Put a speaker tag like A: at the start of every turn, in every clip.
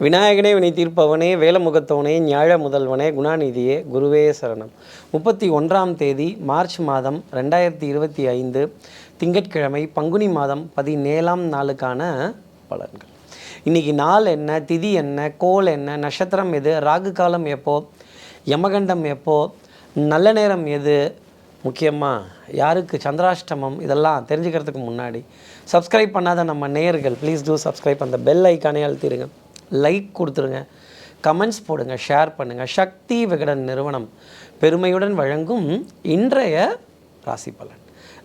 A: விநாயகனே வினை தீர்ப்பவனே வேலமுகத்தவனே ஞாழ முதல்வனே குணாநிதியே குருவே சரணம். முப்பத்தி ஒன்றாம் தேதி மார்ச் மாதம் ரெண்டாயிரத்தி இருபத்தி ஐந்து திங்கட்கிழமை பங்குனி மாதம் பதினேழாம் நாளுக்கான பலன்கள். இன்னைக்கு நாள் என்ன திதி என்ன கோல் என்ன நட்சத்திரம் எது ராகு காலம் எப்போ யமகண்டம் எப்போ நல்ல நேரம் எது முக்கியமாக யாருக்கு சந்திராஷ்டமம் இதெல்லாம் தெரிஞ்சுக்கிறதுக்கு முன்னாடி சப்ஸ்கிரைப் பண்ணாத நம்ம நேயர்கள் ப்ளீஸ் டூ சப்ஸ்கிரைப் அந்த பெல் ஐக்கானே அழுத்திடுங்க. லைக் கொடுத்துருங்க. கமெண்ட்ஸ் போடுங்க ஷேர் பண்ணுங்கள் சக்தி விகடன் நிறுவனம் பெருமையுடன் வழங்கும் இன்றைய ராசி பலன்.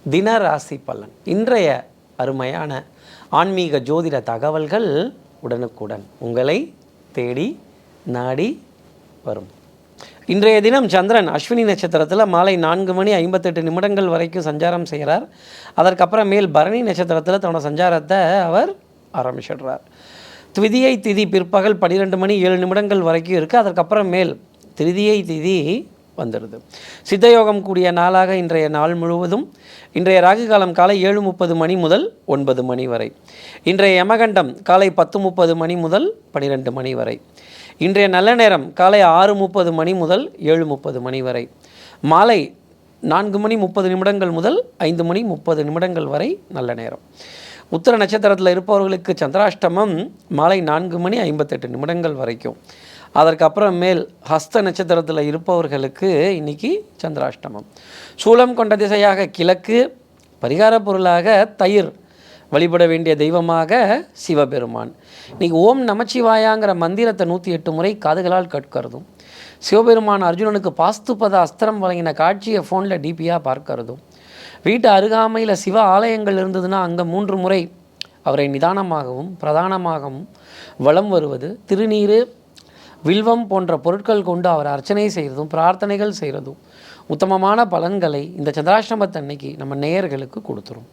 A: தின ராசி பலன். இன்றைய அருமையான ஆன்மீக ஜோதிட தகவல்கள் உடனுக்குடன் உங்களை தேடி நாடி வரும். இன்றைய தினம் சந்திரன் அஸ்வினி நட்சத்திரத்தில் மாலை நான்கு மணி ஐம்பத்தெட்டு நிமிடங்கள் வரைக்கும் சஞ்சாரம் செய்கிறார். அதற்கப்புறம் மேல் பரணி நட்சத்திரத்தில் தன்னோட சஞ்சாரத்தை அவர் ஆரம்பிச்சிடுறார். திதியை திதி பிற்பகல் பன்னிரெண்டு மணி ஏழு நிமிடங்கள் வரைக்கும் இருக்குது அதற்கப்புறம் மேல் திருதியை திதி வந்துடுது. சித்தயோகம் கூடிய நாளாக இன்றைய நாள் முழுவதும் இன்றைய ராகு காலம் காலை ஏழு முப்பது மணி முதல் ஒன்பது மணி வரை. இன்றைய யமகண்டம் காலை பத்து முப்பது மணி முதல் பன்னிரெண்டு மணி வரை. இன்றைய நல்ல நேரம் காலை ஆறு முப்பது மணி முதல் ஏழு முப்பது மணி வரை. மாலை நான்கு மணி முப்பது நிமிடங்கள் முதல் ஐந்து மணி முப்பது நிமிடங்கள் வரை நல்ல நேரம். உத்தர நட்சத்திரத்தில் இருப்பவர்களுக்கு சந்திராஷ்டமம் மாலை நான்கு மணி ஐம்பத்தெட்டு நிமிடங்கள் வரைக்கும். அதற்கப்புறம் மேல் ஹஸ்த நட்சத்திரத்தில் இருப்பவர்களுக்கு இன்னைக்கு சந்திராஷ்டமம். சூலம் கொண்ட திசையாக கிழக்கு பரிகார பொருளாக தயிர் வழிபட வேண்டிய தெய்வமாக சிவபெருமான். இன்னைக்கு ஓம் நமச்சிவாயாங்கிற மந்திரத்தை நூற்றி எட்டு முறை காதுகளால் கற்கிறதும் சிவபெருமான் அர்ஜுனனுக்கு பாஸ்துபத அஸ்திரம் வழங்கின காட்சியை ஃபோனில் டிபியாக பார்க்கறதும் வீட்டு அருகாமையில் சிவ ஆலயங்கள் இருந்ததுன்னா அங்கே மூன்று முறை அவரை நிதானமாகவும் பிரதானமாகவும் வளம் வருவது திருநீர் வில்வம் போன்ற பொருட்கள் கொண்டு அவர் அர்ச்சனை செய்கிறதும் பிரார்த்தனைகள் செய்கிறதும் உத்தமமான பலன்களை இந்த சந்திராஷ்டமத்தன்னைக்கு நம்ம நேயர்களுக்கு கொடுத்துரும்.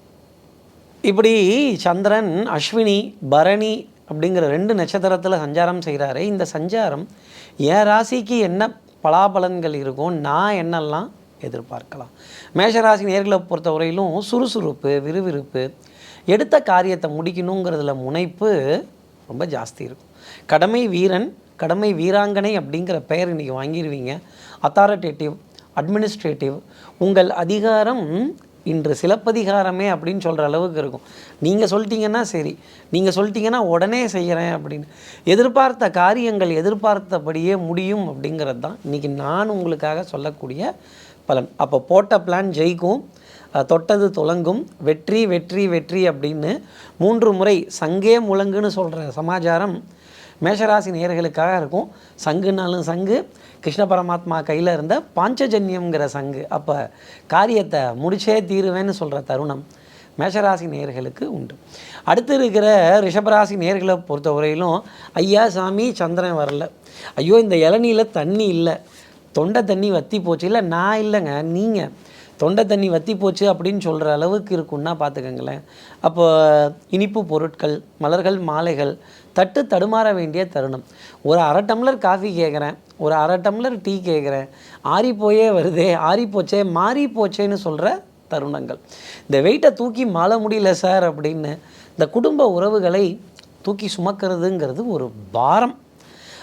A: இப்படி சந்திரன் அஸ்வினி பரணி அப்படிங்கிற ரெண்டு நட்சத்திரத்தில் சஞ்சாரம் செய்கிறாரே இந்த சஞ்சாரம் என் ராசிக்கு என்ன பலாபலன்கள் இருக்கும் நான் என்னெல்லாம் எதிர்பார்க்கலாம். மேஷராசி நேர்களை பொறுத்தவரையிலும் சுறுசுறுப்பு விறுவிறுப்பு எடுத்த காரியத்தை முடிக்கணுங்கிறதுல முனைப்பு ரொம்ப ஜாஸ்தி இருக்கும். கடமை வீரன் கடமை வீராங்கனை அப்படிங்கிற பெயர் இன்றைக்கி வாங்கிடுவீங்க அத்தாரிட்டேட்டிவ் அட்மினிஸ்ட்ரேட்டிவ் உங்கள் அதிகாரம் இன்று சிலப்பதிகாரமே அப்படின்னு சொல்கிற அளவுக்கு இருக்கும். நீங்கள் சொல்லிட்டீங்கன்னா சரி. நீங்கள் சொல்லிட்டீங்கன்னா உடனே செய்கிறேன் அப்படின்னு. எதிர்பார்த்த காரியங்கள் எதிர்பார்த்தபடியே முடியும் அப்படிங்கிறது தான் இன்றைக்கி நான் உங்களுக்காக சொல்லக்கூடிய பலன். அப்போ போட்ட பிளான் ஜெயிக்கும் தொட்டது துலங்கும் வெற்றி வெற்றி வெற்றி அப்படின்னு மூன்று முறை சங்கே முழங்குன்னு சொல்கிற சமாச்சாரம் மேஷராசி நேயர்களுக்காக இருக்கும். சங்குனாலும் சங்கு கிருஷ்ண பரமாத்மா கையில் இருந்த பாஞ்சஜன்யம்ங்கிற சங்கு. அப்போ காரியத்தை முடிச்சே தீருவேன்னு சொல்கிற தருணம் மேஷராசி நேர்களுக்கு உண்டு. அடுத்து இருக்கிற ரிஷபராசி நேர்களை பொறுத்தவரையிலும் ஐயா சாமி சந்திரன் வரல. ஐயோ இந்த இளநியில் தண்ணி இல்லை. தொண்டை தண்ணி வத்தி போச்சு. இல்லை நான் இல்லைங்க நீங்கள் தொண்டை தண்ணி வத்தி போச்சு அப்படின்னு சொல்கிற அளவுக்கு இருக்குன்னா பார்த்துக்கங்களேன் அப்போ இனிப்பு பொருட்கள் மலர்கள் மாலைகள் தட்டு தடுமாற வேண்டிய தருணம். ஒரு அரை டம்ளர் காஃபி கேட்குறேன் ஒரு அரை டம்ளர் டீ கேட்குறேன் ஆறிப்போயே வருதே ஆறிப்போச்சே மாறி போச்சேன்னு சொல்கிற தருணங்கள். இந்த வெயிட்டை தூக்கி மாள முடியல சார் அப்படின்னு இந்த குடும்ப உறவுகளை தூக்கி சுமக்கிறதுங்கிறது ஒரு பாரம்.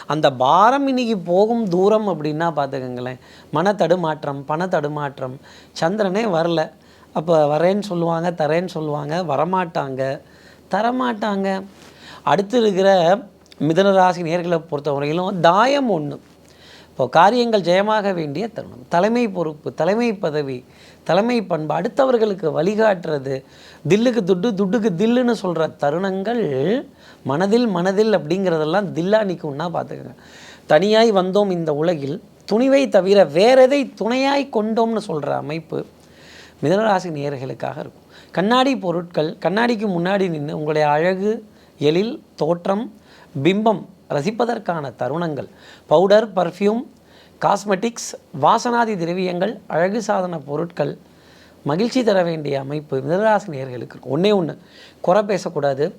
A: அந்த பாரம் இன்னைக்கு போகும் தூரம் அப்படின்னா பார்த்துக்கங்களேன். மன தடுமாற்றம் பண தடுமாற்றம் சந்திரனே வரல. அப்போ வரேன்னு சொல்லுவாங்க தரேன்னு சொல்லுவாங்க வரமாட்டாங்க. தரமாட்டாங்க. அடுத்து இருக்கிற மிதனராசி நேர்களை பொறுத்தவரையிலும் தாயம் ஒன்று இப்போ காரியங்கள் ஜெயமாக வேண்டிய தருணம். தலைமை பொறுப்பு தலைமை பதவி தலைமை பண்பு அடுத்தவர்களுக்கு வழிகாட்டுறது தில்லுக்கு துட்டு துட்டுக்கு தில்லுன்னு சொல்கிற தருணங்கள் மனதில் மனதில் அப்படிங்கிறதெல்லாம் தில்லா நிற்கும்னா பார்த்துக்கோங்க. தனியாய் வந்தோம் இந்த உலகில் துணிவை தவிர வேற எதை துணையாய் கொண்டோம்னு சொல்கிற அமைப்பு மிதனராசி நேயர்களுக்காக இருக்கும். கண்ணாடி பொருட்கள் கண்ணாடிக்கு முன்னாடி நின்று உங்களுடைய அழகு எழில் தோற்றம் பிம்பம் ரசிப்பதற்கான தருணங்கள். பவுடர் பர்ஃப்யூம் காஸ்மெட்டிக்ஸ் வாசனாதி திரவியங்கள் அழகு சாதன பொருட்கள் மகிழ்ச்சி தர வேண்டிய அமைப்பு மிதனராசி ஒன்றே ஒன்று குறை பேசக்கூடாது.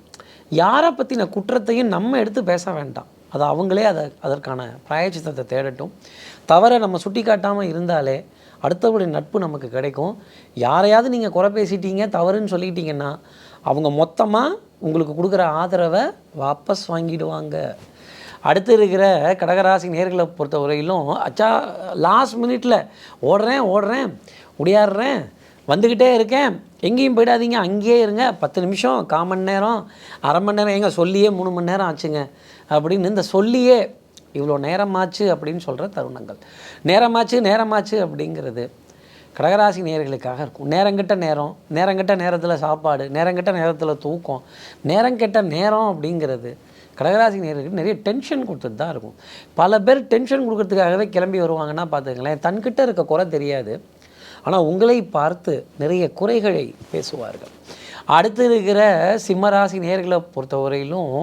A: யாரை பற்றின குற்றத்தையும் நம்ம எடுத்து பேச வேண்டாம். அது அவங்களே அதை அதற்கான பிராயச்சித்தத்தை தேடட்டும். தவறை நம்ம சுட்டி காட்டாமல் இருந்தாலே அடுத்தவருடைய நட்பு நமக்கு கிடைக்கும். யாரையாவது நீங்கள் குறை பேசிட்டீங்க தவறுன்னு சொல்லிட்டீங்கன்னா அவங்க மொத்தமாக உங்களுக்கு கொடுக்குற ஆதரவை வாபஸ் வாங்கிடுவாங்க. அடுத்து இருக்கிற கடகராசி நேர்களை பொறுத்த வரையிலும் அச்சா லாஸ்ட் மினிட்ல ஓடுறேன் ஓடுறேன் முடியாடுறேன் வந்துக்கிட்டே இருக்கேன். எங்கேயும் போயிடாதீங்க அங்கேயே இருங்க. பத்து நிமிஷம் கால் மணி நேரம் அரை மணி நேரம் எங்கே சொல்லியே மூணு மணி நேரம் ஆச்சுங்க. அப்படின்னு இந்த சொல்லியே இவ்வளோ நேரமாச்சு அப்படின்னு சொல்கிற தருணங்கள். நேரமாச்சு நேரமாச்சு அப்படிங்கிறது கடகராசி நேர்களுக்காக இருக்கும். நேரங்கிட்ட நேரம் நேரங்கிட்ட நேரத்தில் சாப்பாடு நேரங்கிட்ட நேரத்தில் தூக்கம் நேரங்கிட்ட நேரம் அப்படிங்கிறது கடகராசி நேர்களுக்கு நிறைய டென்ஷன் கொடுத்துட்டு தான் இருக்கும். பல பேர் டென்ஷன் கொடுக்கறதுக்காகவே கிளம்பி வருவாங்கன்னா பார்த்துக்கங்களேன். தன்கிட்ட இருக்க குறை தெரியாது. ஆனால் உங்களை பார்த்து நிறைய குறைகளை பேசுவார்கள். அடுத்து இருக்கிற சிம்மராசி நேர்களை பொறுத்தவரையிலும்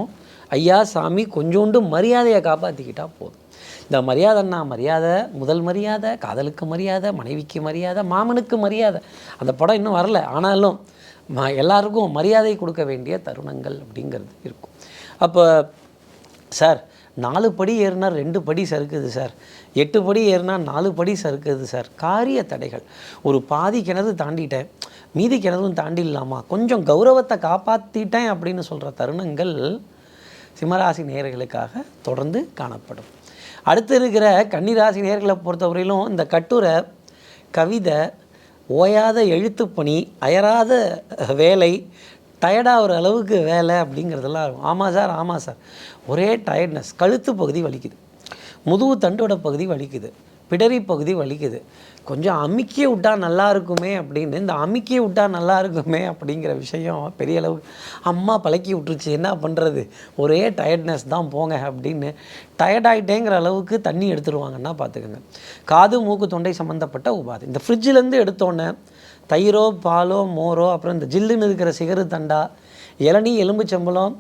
A: ஐயா சாமி கொஞ்சோண்டு மரியாதையை காப்பாற்றிக்கிட்டால் போதும். இந்த மரியாதைன்னா மரியாதை முதல் மரியாதை காதலுக்கு மரியாதை மனைவிக்கு மரியாதை மாமனுக்கு மரியாதை. அந்த படம் இன்னும் வரல. ஆனாலும் எல்லாருக்கும் மரியாதை கொடுக்க வேண்டிய தருணங்கள் அப்படிங்கிறது இருக்கும். அப்போ சார் நாலு படி ஏறினா ரெண்டு படி சறுக்குது சார். எட்டு படி ஏறினா நாலு படி சறுக்குது சார். காரிய தடைகள். ஒரு பாதி கிணறு தாண்டிட்டேன். மீதி கிணறும் தாண்டிடலாமா? கொஞ்சம் கௌரவத்தை காப்பாற்றிட்டேன் அப்படின்னு சொல்கிற தருணங்கள் சிம்மராசி நேயர்களுக்காக தொடர்ந்து காணப்படும். அடுத்து இருக்கிற கன்னிராசி நேயர்களை பொறுத்தவரையிலும் இந்த கட்டுரை கவிதை ஓயாத எழுத்துப்பணி அயராத வேலை டயர்டாகிற அளவுக்கு வேலை அப்படிங்கிறதெல்லாம் இருக்கும். ஆமாம் சார் ஆமாம் சார். ஒரே டயர்ட்னஸ் கழுத்து பகுதி வலிக்குது. முதுகு தண்டோட பகுதி வலிக்குது. பிடரி பகுதி வலிக்குது. கொஞ்சம் அமுக்கி விட்டால் நல்லா இருக்குமே அப்படின்னு இந்த அமுக்கி விட்டால் நல்லா இருக்குமே அப்படிங்கிற விஷயம் பெரிய அளவுக்கு அம்மா பழக்கி விட்டுருச்சு. என்ன பண்ணுறது ஒரே டயர்ட்னஸ் தான் போங்க அப்படின்னு டயர்டாயிட்டேங்கிற அளவுக்கு தண்ணி எடுத்துருவாங்கன்னா பார்த்துக்கோங்க காது மூக்கு தொண்டை சம்மந்தப்பட்ட உபாதை. இந்த ஃப்ரிட்ஜிலேருந்து எடுத்தோன்னே தயிரோ பாலோ மோரோ அப்புறம் இந்த ஜில்லுன்னு இருக்கிற சிகரு தண்டா இளநீ எலும்புச்சம்பளம்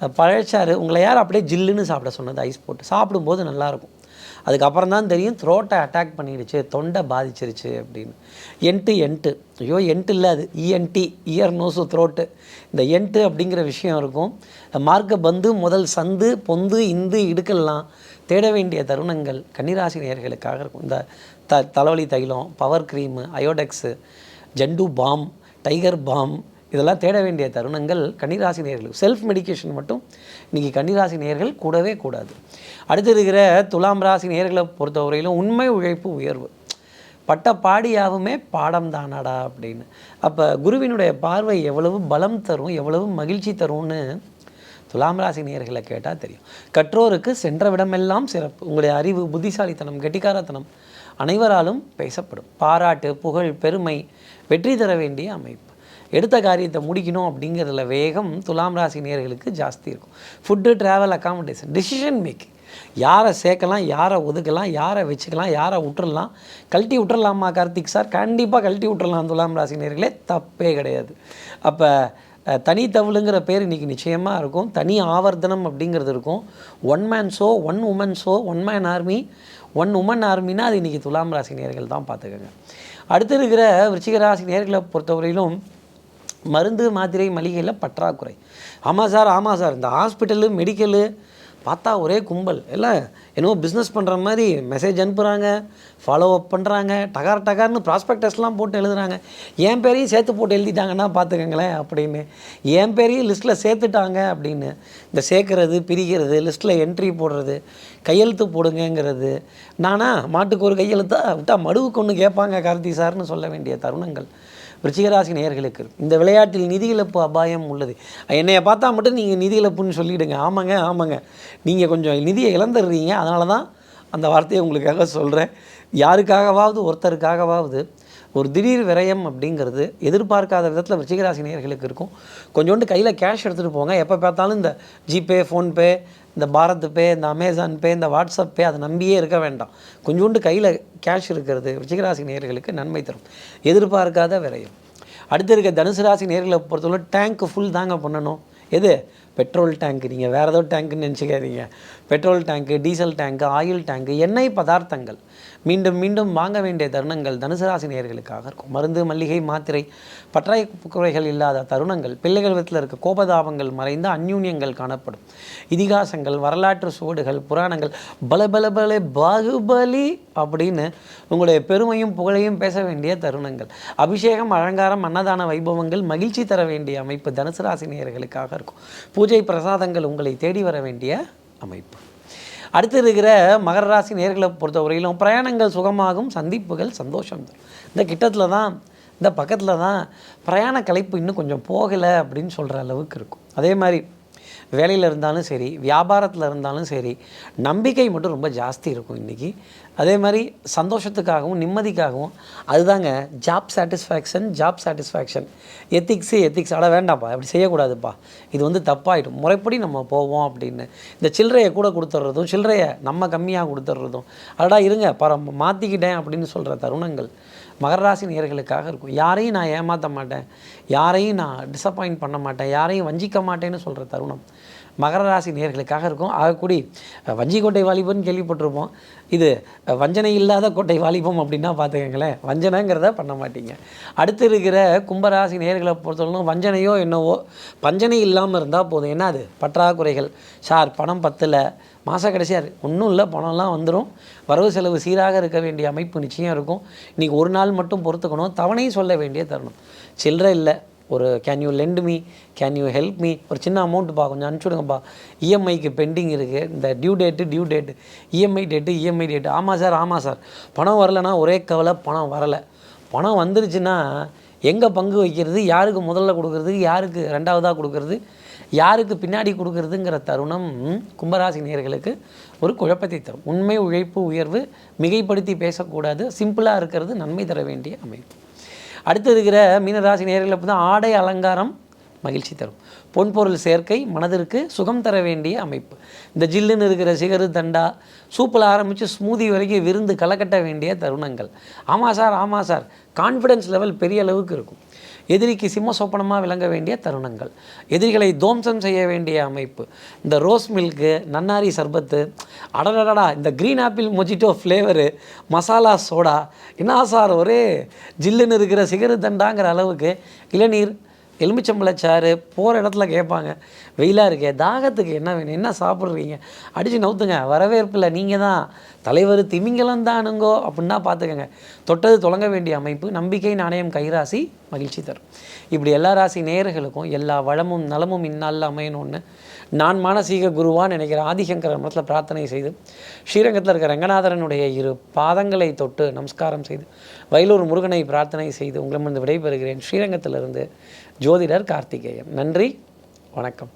A: பழச்சாறு உங்களை யார் அப்படியே ஜில்லுன்னு சாப்பிட சொன்னது? ஐஸ் போட்டு. சாப்பிடும்போது நல்லாயிருக்கும். அதுக்கப்புறம் தான் தெரியும் த்ரோட்டை அட்டாக் பண்ணிடுச்சு தொண்டை பாதிச்சிருச்சு அப்படின்னு. என்ட்டு என்ட்டு. ஐயோ என்ட்டு இல்லை அது. இஎன்டி இயர் நோசு த்ரோட்டு இந்த என்ட்டு அப்படிங்கிற விஷயம் இருக்கும். மார்க்க பந்து முதல் சந்து பொந்து இந்து இடுக்கெல்லாம் தேட வேண்டிய தருணங்கள் கன்னிராசி நேர்களுக்காக இருக்கும். இந்த த தலைவலி தைலம் power cream Iodex Zandu balm Tiger Balm இதெல்லாம் தேட வேண்டிய தருணங்கள் கன்னிராசி நேர்கள் செல்ஃப் மெடிகேஷன் மட்டும் இன்றைக்கி கன்னிராசி நேர்கள் கூடவே கூடாது. அடுத்து இருக்கிற துலாம் ராசி நேயர்களை பொறுத்தவரையிலும் உண்மை உழைப்பு உயர்வு. பட்ட பாடியாவுமே பாடம் தானடா அப்படின்னு. அப்போ குருவினுடைய பார்வை எவ்வளவு பலம் தரும் எவ்வளவு மகிழ்ச்சி தரும்னு துலாம் ராசி நேயர்களை கேட்டால் தெரியும். கற்றோருக்கு சென்ற விடமெல்லாம் சிறப்பு. உங்களுடைய அறிவு புத்திசாலித்தனம் கெட்டிக்காரத்தனம் அனைவராலும் பேசப்படும். பாராட்டு புகழ் பெருமை வெற்றி தர வேண்டிய அமைப்பு. எடுத்த காரியத்தை முடிக்கணும் அப்படிங்கிறதுல வேகம் துலாம் ராசி நேர்களுக்கு ஜாஸ்தி இருக்கும். Food travel accommodation decision making யாரை சேர்க்கலாம் யாரை ஒதுக்கலாம் யாரை வச்சுக்கலாம் யாரை விட்டுறலாம் கழட்டி விட்டுறலாமா கார்த்திக் சார் கண்டிப்பாக கழட்டி விட்டுறலாம் துலாம் ராசி நேர்களே தப்பே கிடையாது. அப்போ தனி தவிழுங்கிற பேர் இன்றைக்கி நிச்சயமாக இருக்கும். தனி ஆவர்த்தனம் அப்படிங்கிறது இருக்கும். One man show one woman show one man army one woman ஆர்மினா அது இன்றைக்கி துலாம் ராசி நேர்கள் தான் பார்த்துக்கோங்க. அடுத்து இருக்கிற விருச்சிக ராசி நேர்களை பொறுத்தவரையிலும் மருந்து மாத்திரை மளிகையில் பற்றாக்குறை. ஆமாம் சார் ஆமாம் சார். இந்த ஹாஸ்பிட்டலு மெடிக்கலு பார்த்தா ஒரே கும்பல். எல்லாம் என்னவோ பிஸ்னஸ் பண்ணுற மாதிரி மெசேஜ் அனுப்புகிறாங்க ஃபாலோ அப் பண்ணுறாங்க டகார் டகார்னு ப்ராஸ்பெக்டஸ்லாம் போட்டு எழுதுறாங்க. என் பேரையும் சேர்த்து போட்டு எழுதிட்டாங்கன்னா பார்த்துக்கங்களேன் அப்படின்னு. என் பேரையும் லிஸ்ட்டில் சேர்த்துட்டாங்க அப்படின்னு. இந்த சேர்க்கறது பிரிக்கிறது லிஸ்ட்டில் என்ட்ரி போடுறது கையெழுத்து போடுங்கங்கிறது. நானா மாட்டுக்கு ஒரு கையெழுத்தா விட்டால் மடுவுக்கு ஒன்று கேட்பாங்க கார்த்தி சார்னு சொல்ல வேண்டிய தருணங்கள். விருச்சிகராசி நேயர்களுக்கு இந்த விளையாட்டில் நிதி இழப்பு அபாயம் உள்ளது. என்னைய பார்த்தா மட்டும் நீங்கள் நிதி இழப்புன்னு சொல்லிவிடுங்க ஆமாங்க ஆமாங்க. நீங்கள் கொஞ்சம் நிதியை இழந்துடுறீங்க. அதனால தான் அந்த வார்த்தையை உங்களுக்காக சொல்கிறேன் யாருக்காகவாவது ஒருத்தருக்காகவாவது ஒரு திடீர் விரயம் அப்படிங்கிறது எதிர்பார்க்காத விதத்தில் விருச்சிகராசி நேயர்களுக்கு இருக்கும். கொஞ்சோண்டு கையில் கேஷ் எடுத்துகிட்டு போங்க. எப்போ பார்த்தாலும் இந்த ஜிபே ஃபோன்பே இந்த பாரத் பே இந்த அமேசான் பே இந்த வாட்ஸ்அப் பே அதை நம்பியே இருக்க வேண்டாம். கொஞ்சோண்டு கையில் கேஷ் இருக்கிறது விஜயராசி நேர்களுக்கு நன்மை தரும். எதிர்பார்க்காத விரையும். அடுத்து இருக்க தனுசு ராசி நேர்களை பொறுத்தவரை டேங்க் ஃபுல் தாங்க பண்ணணும். எது? பெட்ரோல் டேங்க் நீங்கள் வேறு ஏதோ டேங்க்குன்னு நினச்சிக்காதீங்க. Petrol tank diesel tank oil tank எண்ணெய் பதார்த்தங்கள். மீண்டும் மீண்டும் வாங்க வேண்டிய தருணங்கள் தனுசு ராசி இருக்கும். மருந்து மல்லிகை மாத்திரை பற்றாக்குறைகள் இல்லாத தருணங்கள். பிள்ளைகள் விதத்தில் இருக்க கோபதாபங்கள் மறைந்த அந்யூன்யங்கள் காணப்படும். இதிகாசங்கள் வரலாற்று சுவடுகள் புராணங்கள் பல பல பல பாகுபலி அப்படின்னு உங்களுடைய பெருமையும் புகழையும் பேச வேண்டிய தருணங்கள். அபிஷேகம் அலங்காரம் அன்னதான வைபவங்கள் மகிழ்ச்சி தர வேண்டிய அமைப்பு தனுசு ராசி நேர்களுக்காக இருக்கும் பூஜை பிரசாதங்கள் உங்களை தேடி வர வேண்டிய அமைப்பு. அடுத்து இருக்கிற மகர ராசி நேர்களை பொறுத்தவரையிலும் பிரயாணங்கள் சுகமாகும் சந்திப்புகள் சந்தோஷம் இந்த கிட்டத்தில் தான் இந்த பக்கத்தில் தான் பிரயாண கலைப்பு இன்னும் கொஞ்சம் போகலை அப்படின்னு சொல்கிற அளவுக்கு இருக்கும். அதே மாதிரி வேலையில் இருந்தாலும் சரி வியாபாரத்தில் இருந்தாலும் சரி நம்பிக்கை மட்டும் ரொம்ப ஜாஸ்தி இருக்கும் இன்றைக்கி அதே மாதிரி சந்தோஷத்துக்காகவும் நிம்மதிக்காகவும் அதுதாங்க job satisfaction job satisfaction ethics ethics அட வேண்டாம்ப்பா அப்படி செய்யக்கூடாதுப்பா. இது வந்து தப்பாயிடும். முறைப்படி நம்ம போவோம் அப்படின்னு. இந்த சில்லறையை கூட கொடுத்துட்றதும் சில்லறையை நம்ம கம்மியாக கொடுத்துட்றதும். அடடா இருங்க பர மாற்றிக்கிட்டேன் அப்படின்னு சொல்கிற தருணங்கள் மகராசி நேர்களுக்காக இருக்கும். யாரையும் நான் ஏமாற்ற மாட்டேன். யாரையும் நான் டிசப்பாயிண்ட் பண்ண மாட்டேன். யாரையும் வஞ்சிக்க மாட்டேன்னு சொல்கிற தருணம். மகர ராசி நேர்களுக்காக இருக்கும். ஆகக்கூடி வஞ்சி கோட்டை வாலிபம்னு கேள்விப்பட்டிருப்போம். இது வஞ்சனை இல்லாத கோட்டை வாலிபம் அப்படின்னா பார்த்துக்கங்களேன். வஞ்சனைங்கிறத பண்ண மாட்டீங்க. அடுத்து இருக்கிற கும்பராசி நேர்களை பொறுத்தவரைக்கும் வஞ்சனையோ என்னவோ வஞ்சனை இல்லாமல் இருந்தால் போதும். என்ன அது? பற்றாக்குறைகள். சார் பணம் பத்தில். மாத கடைசியார் ஒன்றும் இல்லை பணம்லாம் வந்துடும் வரவு செலவு சீராக இருக்க வேண்டிய அமைப்பு நிச்சயம் இருக்கும். இன்றைக்கி ஒரு நாள் மட்டும் பொறுத்துக்கணும். தவணையும் சொல்ல வேண்டிய தருணம். சில்லறை இல்லை. ஒரு can you lend me can you help me ஒரு சின்ன அமௌண்ட்டுப்பா கொஞ்சம் அனுப்பிச்சுடுங்கப்பா இஎம்ஐக்கு பெண்டிங் இருக்குது இந்த due date due date EMI date EMI date ஆமாம் சார் ஆமாம் சார். பணம் வரலைன்னா ஒரே கவலை பணம் வரலை. பணம் வந்துருச்சுன்னா எங்கே பங்கு வைக்கிறது? யாருக்கு முதல்ல கொடுக்கறது? யாருக்கு ரெண்டாவதாக கொடுக்கறது? யாருக்கு பின்னாடி கொடுக்கறதுங்கிற தருணம் கும்பராசி நேர்களுக்கு ஒரு குழப்பத்தை தரும். உண்மை உழைப்பு உயர்வு மிகைப்படுத்தி பேசக்கூடாது. சிம்பிளாக இருக்கிறது நன்மை தர வேண்டிய அமைப்பு. அடுத்து இருக்கிற மீனராசி நேர்களை தான் ஆடை அலங்காரம் மகிழ்ச்சி தரும். பொன்பொருள் சேர்க்கை மனதிற்கு சுகம் தர வேண்டிய அமைப்பு. இந்த ஜில்லுன்னு இருக்கிற சிகரு தண்டா சூப்பில் ஆரம்பித்து ஸ்மூதி வரைக்கும் விருந்து களைக்கட்ட வேண்டிய தருணங்கள். ஆமாம் சார் ஆமாம் சார். கான்ஃபிடென்ஸ் லெவல் பெரிய அளவுக்கு இருக்கும். எதிரிக்கு சிம்ம சொப்பனமாக விளங்க வேண்டிய தருணங்கள். எதிரிகளை தோம்சம் செய்ய வேண்டிய அமைப்பு. இந்த ரோஸ் மில்க்கு நன்னாரி சர்பத்து அடடடடா இந்த green apple mojito flavour masala soda என்ன சார் ஒரே ஜில்லுன்னு இருக்கிற சிகரு தண்டாங்கிற அளவுக்கு இளநீர் எலுமிச்சம்பழச்சாறு போகிற இடத்துல கேட்பாங்க. வெயிலாக இருக்கே தாகத்துக்கு என்ன வேணும்? என்ன சாப்பிட்றீங்க? அடித்து நவுத்துங்க. வரவேற்பில் நீங்கள் தான். தலைவர் திமிங்கலம் தானுங்கோ அப்படின்னா பார்த்துக்கங்க தொட்டது தொடங்க வேண்டிய அமைப்பு நம்பிக்கை நாணயம் கைராசி மகிழ்ச்சி தரும். இப்படி எல்லா ராசி நேயர்களுக்கும் எல்லா வளமும் நலமும் இந்நாளில் அமையணும்னு நான் மானசீக குருவான்னு நினைக்கிற ஆதிசங்கர மதத்தில் பிரார்த்தனை செய்து ஸ்ரீரங்கத்தில் இருக்கிற ரங்கநாதரனுடைய இரு பாதங்களை தொட்டு நமஸ்காரம் செய்து வயலூர் முருகனை பிரார்த்தனை செய்து உங்களிடமிருந்து விடைபெறுகிறேன். ஸ்ரீரங்கத்திலிருந்து ஜோதிடர் கார்த்திகேயன். நன்றி வணக்கம்.